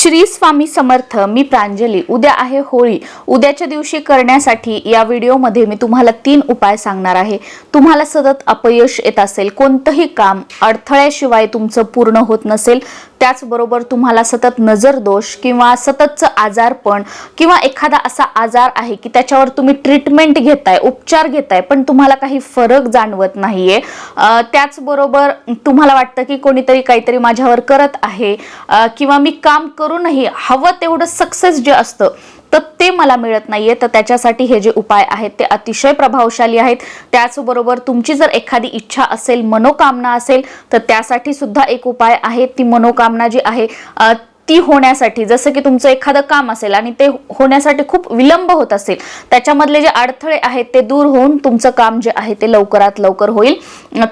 श्री स्वामी समर्थ मी प्रांजली. उद्या आहे होळी. उद्याच्या दिवशी करण्यासाठी या व्हिडिओमध्ये मी तुम्हाला तीन उपाय सांगणार आहे. तुम्हाला सतत अपयश येत असेल कोणतंही काम अडथळ्याशिवाय तुमचं पूर्ण होत नसेल त्याचबरोबर तुम्हाला सतत नजर दोष किंवा सततचं आजारपण किंवा एखादा असा आजार आहे की त्याच्यावर तुम्ही ट्रीटमेंट घेताय उपचार घेताय पण तुम्हाला काही फरक जाणवत नाहीये. त्याचबरोबर तुम्हाला वाटतं की कोणीतरी काहीतरी माझ्यावर करत आहे किंवा मी काम करूनही हवं तेवढं सक्सेस जे असतं तर ते मला मिळत नाहीये. तर त्याच्यासाठी हे जे उपाय आहेत ते अतिशय प्रभावशाली आहेत. त्याचबरोबर तुमची जर एखादी इच्छा असेल मनोकामना असेल तर त्यासाठी सुद्धा एक उपाय आहे. ती मनोकामना जी आहे ती होण्यासाठी जसं की तुमचं एखादं काम असेल आणि ते होण्यासाठी खूप विलंब होत असेल त्याच्यामधले जे अडथळे आहेत ते दूर होऊन तुमचं काम जे आहे ते लवकरात लवकर होईल.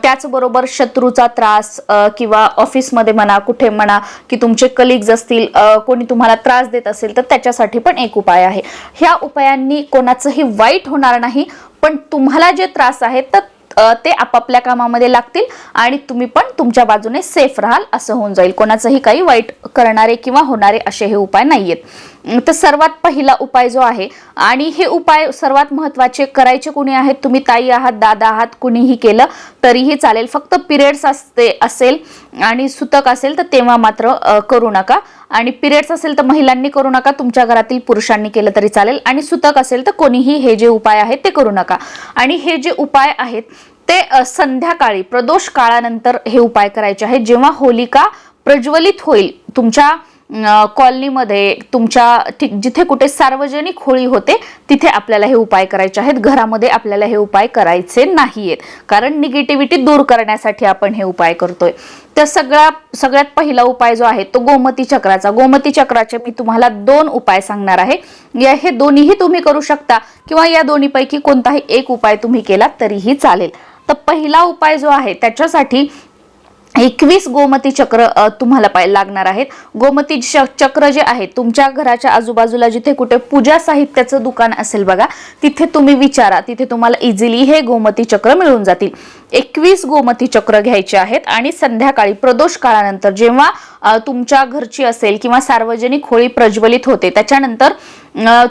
त्याचबरोबर शत्रूचा त्रास किंवा ऑफिसमध्ये म्हणा कुठे म्हणा की तुमचे कलिग्ज असतील कोणी तुम्हाला त्रास देत असेल तर त्याच्यासाठी पण एक उपाय आहे. ह्या उपायांनी कोणाचंही वाईट होणार नाही पण तुम्हाला जे त्रास आहेत तर ते आपापल्या कामामध्ये लागतील आणि तुम्ही पण तुमच्या बाजूने सेफ राहाल असं होऊन जाईल. कोणाचंही काही वाईट करणारे किंवा होणारे असे हे उपाय नाहीयेत. तर सर्वात पहिला उपाय जो आहे आणि हे उपाय सर्वात महत्त्वाचे करायचे कुणी आहेत? तुम्ही ताई आहात दादा आहात कुणीही केलं तरीही चालेल. फक्त पिरियड्स असते असेल आणि सुतक असेल तर तेव्हा मात्र करू नका. आणि पिरियड्स असेल तर महिलांनी करू नका तुमच्या घरातील पुरुषांनी केलं तरी चालेल आणि सुतक असेल तर कोणीही हे जे उपाय आहेत ते करू नका. आणि हे जे उपाय आहेत ते संध्याकाळी प्रदोष काळानंतर हे उपाय करायचे आहेत. जेव्हा होलिका प्रज्वलित होईल तुमच्या कॉलनीमध्ये तुमच्या ठीक जिथे कुठे सार्वजनिक होळी होते तिथे आपल्याला हे उपाय करायचे आहेत. घरामध्ये आपल्याला हे उपाय करायचे नाहीयेत. कारण निगेटिव्हिटी दूर करण्यासाठी आपण हे उपाय करतोय. तर सगळा सगळ्यात पहिला उपाय जो आहे तो गोमती चक्राचा. गोमती चक्राचे मी तुम्हाला दोन उपाय सांगणार आहे. या हे दोन्हीही तुम्ही करू शकता किंवा या दोन्हीपैकी कोणताही एक उपाय तुम्ही केला तरीही चालेल. तर पहिला उपाय जो आहे त्याच्यासाठी एकवीस गोमती चक्र तुम्हाला पाय लागणार आहेत. गोमती चक्र जे आहे तुमच्या घराच्या आजूबाजूला जिथे कुठे पूजा साहित्याचं दुकान असेल बघा तिथे तुम्ही विचारा तिथे तुम्हाला इझिली हे गोमती चक्र मिळून जातील. एकवीस गोमती चक्र घ्यायचे आहेत आणि संध्याकाळी प्रदोष काळानंतर जेव्हा तुमच्या घरची असेल किंवा सार्वजनिक होळी प्रज्वलित होते त्याच्यानंतर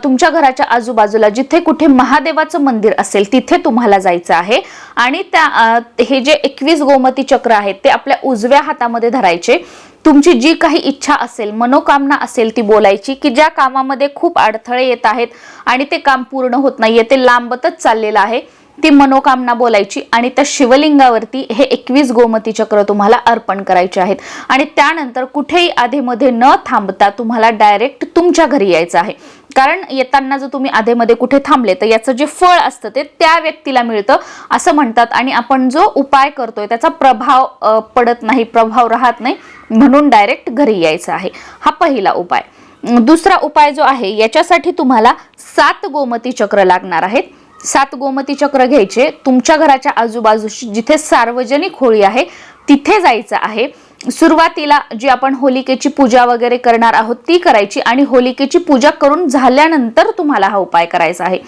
तुमच्या घराच्या आजूबाजूला जिथे कुठे महादेवाचं मंदिर असेल तिथे तुम्हाला जायचं आहे. आणि त्या हे जे एकवीस गोमती चक्र आहेत ते आपल्या उजव्या हातामध्ये धरायचे. तुमची जी काही इच्छा असेल मनोकामना असेल ती बोलायची की ज्या कामामध्ये खूप अडथळे येत आहेत आणि ते काम पूर्ण होत नाहीये ते लांबतच चाललेलं आहे. ती मनोकामना बोलायची आणि त्या शिवलिंगावरती हे एकवीस गोमती चक्र तुम्हाला अर्पण करायचे आहेत. आणि त्यानंतर कुठेही आधीमध्ये न थांबता तुम्हाला डायरेक्ट तुमच्या घरी यायचं आहे. कारण येताना जर तुम्ही आधेमध्ये कुठे थांबले तर याचं जे फळ असतं ते त्या व्यक्तीला मिळतं असं म्हणतात. आणि आपण जो उपाय करतोय त्याचा प्रभाव पडत नाही प्रभाव राहत नाही म्हणून डायरेक्ट घरी यायचं आहे. हा पहिला उपाय. दुसरा उपाय जो आहे याच्यासाठी तुम्हाला सात गोमती चक्र लागणार आहेत. सात गोमती चक्र घ्यायचे. तुमच्या घराच्या आजूबाजूशी जिथे सार्वजनिक होळी आहे तिथे जायचं आहे. सुरुवातीला जी आपण होलिकेची पूजा वगैरे करणार आहोत ती करायची आणि होलिकेची पूजा करून झाल्यानंतर तुम्हाला हा उपाय करायचा आहे.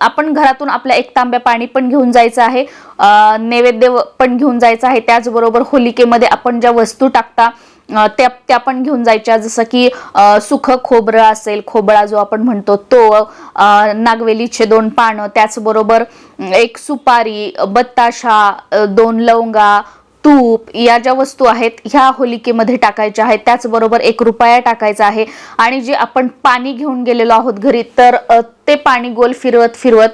आपण घरातून आपल्या एक तांब्या पाणी पण घेऊन जायचं आहे. नैवेद्य पण घेऊन जायचं आहे. त्याचबरोबर होलिकेमध्ये आपण ज्या वस्तू टाकता त्या त्या पण घेऊन जायच्या. जसं की सुख खोबरं असेल खोबळा जो आपण म्हणतो तो नागवेलीचे दोन पानं त्याचबरोबर एक सुपारी बत्ताशा दोन लवंगा तूप या ज्या वस्तू आहेत ह्या होलिकेमध्ये टाकायच्या आहेत. त्याचबरोबर एक रुपया टाकायचा आहे. आणि जे आपण पाणी घेऊन गेलेलो आहोत घरी तर ते पाणी गोल फिरवत फिरवत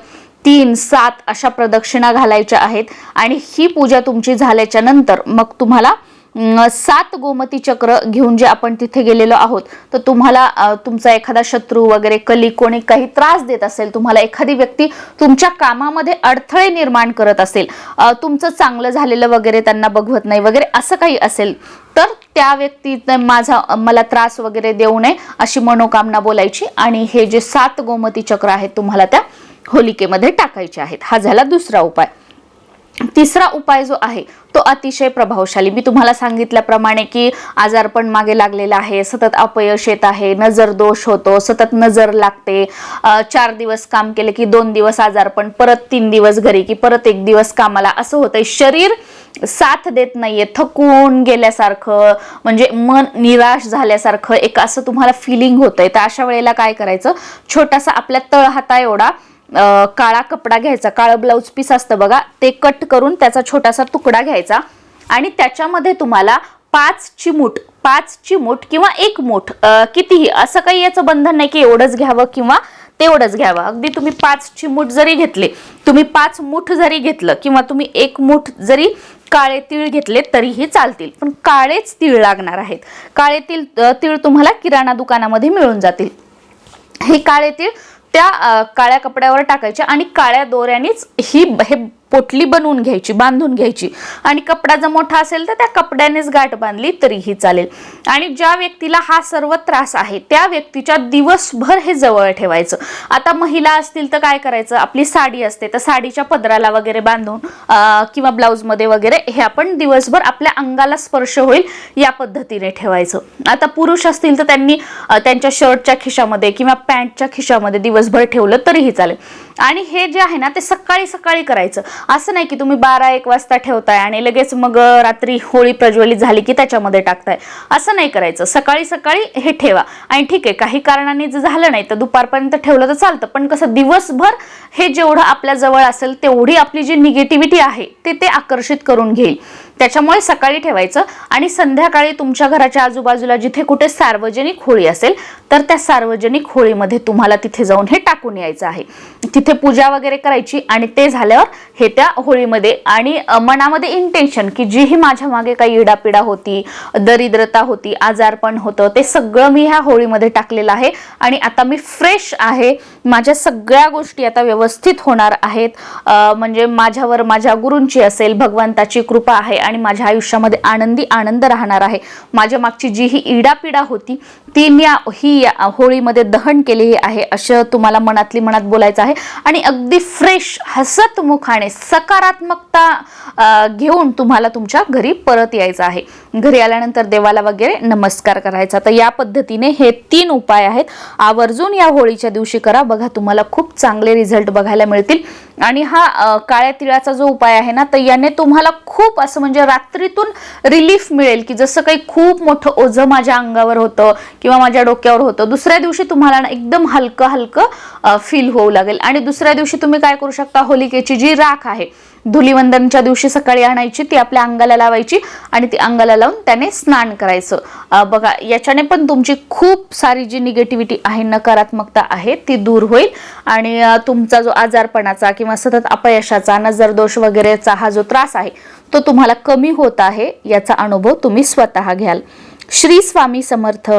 तीन सात अशा प्रदक्षिणा घालायच्या आहेत. आणि ही पूजा तुमची झाल्याच्यानंतर मग तुम्हाला सात गोमती चक्र घेऊन जे आपण तिथे गेलेलो आहोत तर तुम्हाला तुमचा एखादा शत्रू वगैरे कली कोणी काही त्रास देत असेल तुम्हाला एखादी व्यक्ती तुमच्या कामामध्ये अडथळे निर्माण करत असेल तुमचं चांगलं झालेलं वगैरे त्यांना बघवत नाही वगैरे असं काही असेल तर त्या व्यक्तीने माझा मला त्रास वगैरे देऊ नये अशी मनोकामना बोलायची आणि हे जे सात गोमती चक्र आहेत तुम्हाला त्या होलिकेमध्ये टाकायचे आहेत. हा झाला दुसरा उपाय. तिसरा उपाय जो आहे तो अतिशय प्रभावशाली. मी तुम्हाला सांगितल्याप्रमाणे की आजारपण मागे लागलेला आहे सतत अपयश येत आहे नजर दोष होतो सतत नजर लागते. चार दिवस काम केले की दोन दिवस आजारपण परत तीन दिवस घरी की परत एक दिवस कामाला. असं होतंय. शरीर साथ देत नाहीये थकून गेल्यासारखं म्हणजे मन निराश झाल्यासारखं एक असं तुम्हाला फिलिंग होतंय. तर अशा वेळेला काय करायचं? छोटासा आपल्या तळहाता एवढा काळा कपडा घ्यायचा काळं ब्लाऊज पीस असतं बघा ते कट करून त्याचा छोटासा तुकडा घ्यायचा. आणि त्याच्यामध्ये तुम्हाला पाच चिमूट पाच चिमूट किंवा एक मूठ कितीही असं काही याचं बंधन नाही की एवढंच घ्यावं किंवा तेवढंच घ्यावं. अगदी तुम्ही पाच चिमूट जरी घेतले तुम्ही पाच मूठ जरी घेतलं किंवा तुम्ही एक मूठ जरी काळे तीळ घेतले तरीही चालतील. पण काळेच तीळ लागणार आहेत. काळे तीळ तीळ तुम्हाला किराणा दुकानामध्ये मिळून जातील. हे काळे तीळ त्या काळ्या कपड्यावर टाकायच्या आणि काळ्या दोऱ्यानेच ही हे पोटली बनवून घ्यायची बांधून घ्यायची. आणि कपडा जर मोठा असेल तर त्या कपड्यानेच गाठ बांधली तरीही चालेल. आणि ज्या व्यक्तीला हा सर्व त्रास आहे त्या व्यक्तीच्या दिवसभर हे जवळ ठेवायचं. आता महिला असतील तर काय करायचं? आपली साडी असते तर साडीच्या पदराला वगैरे बांधून किंवा ब्लाऊजमध्ये वगैरे हे आपण दिवसभर आपल्या अंगाला स्पर्श होईल या पद्धतीने ठेवायचं. आता पुरुष असतील तर त्यांनी त्यांच्या शर्टच्या खिशामध्ये किंवा पॅन्टच्या खिशामध्ये दिवसभर ठेवलं तरीही चालेल. आणि हे जे आहे ना ते सकाळी सकाळी करायचं. असं नाही की तुम्ही बारा एक वाजता ठेवताय आणि लगेच मग रात्री होळी प्रज्वलित झाली की त्याच्यामध्ये टाकताय. असं नाही करायचं. सकाळी सकाळी हे ठेवा. आणि ठीक आहे काही कारणाने जर झालं नाही तर दुपारपर्यंत ठेवलं तर चालतं. पण कसं दिवसभर हे जेवढं आपल्या जवळ असेल तेवढी आपली जी निगेटिव्हिटी आहे ते ते आकर्षित करून घेईल. त्याच्यामुळे सकाळी ठेवायचं आणि संध्याकाळी तुमच्या घराच्या आजूबाजूला जिथे कुठे सार्वजनिक होळी असेल तर त्या सार्वजनिक होळीमध्ये तुम्हाला तिथे जाऊन हे टाकून यायचं आहे. तिथे पूजा वगैरे करायची आणि ते झाल्यावर हे त्या होळीमध्ये आणि मनामध्ये इंटेन्शन की जीही माझ्या मागे काही इडापिडा होती दरिद्रता होती आजारपण होतं ते सगळं मी ह्या होळीमध्ये टाकलेलं आहे. आणि आता मी फ्रेश आहे. माझ्या सगळ्या गोष्टी आता व्यवस्थित होणार आहेत. म्हणजे माझ्यावर माझ्या गुरूंची असेल भगवंताची कृपा आहे आणि माझ्या आयुष्यामध्ये आनंदी आनंद राहणार आहे. माझ्या मागची जी ही इडापिडा होती ती मी ही या होळीमध्ये दहन केलेली आहे असं तुम्हाला मनातली मनात बोलायचं आहे. आणि अगदी फ्रेश हसत मुखाने सकारात्मकता घेऊन तुम्हाला तुमच्या घरी परत यायचं आहे. घरी आल्यानंतर देवाला वगैरे नमस्कार करायचा. तर या पद्धतीने हे तीन उपाय आहेत. आवर्जून या होळीच्या दिवशी करा. बघा तुम्हाला खूप चांगले रिझल्ट बघायला मिळतील. आणि हा काळ्या तिळाचा जो उपाय आहे ना तर याने तुम्हाला खूप असं म्हणजे म्हणजे रात्रीतून रिलीफ मिळेल की जसं काही खूप मोठं ओझं माझ्या अंगावर होतं किंवा माझ्या डोक्यावर होतं दुसऱ्या दिवशी तुम्हाला ना एकदम हलकं हलकं फील होऊ लागेल. आणि दुसऱ्या दिवशी तुम्ही काय करू शकता होलिकेची जी राख आहे धुलीवंदनच्या दिवशी सकाळी आणायची ती आपल्या अंगाला लावायची आणि ती अंगाला लावून त्याने स्नान करायचं. बघा याच्याने पण तुमची खूप सारी जी निगेटिव्हिटी आहे नकारात्मकता आहे ती दूर होईल. आणि तुमचा जो आजारपणाचा किंवा सतत अपयशाचा नजरदोष वगैरेचा हा जो त्रास आहे तो तुम्हाला कमी होत आहे याचा अनुभव तुम्ही स्वतः घ्याल. श्री स्वामी समर्थ.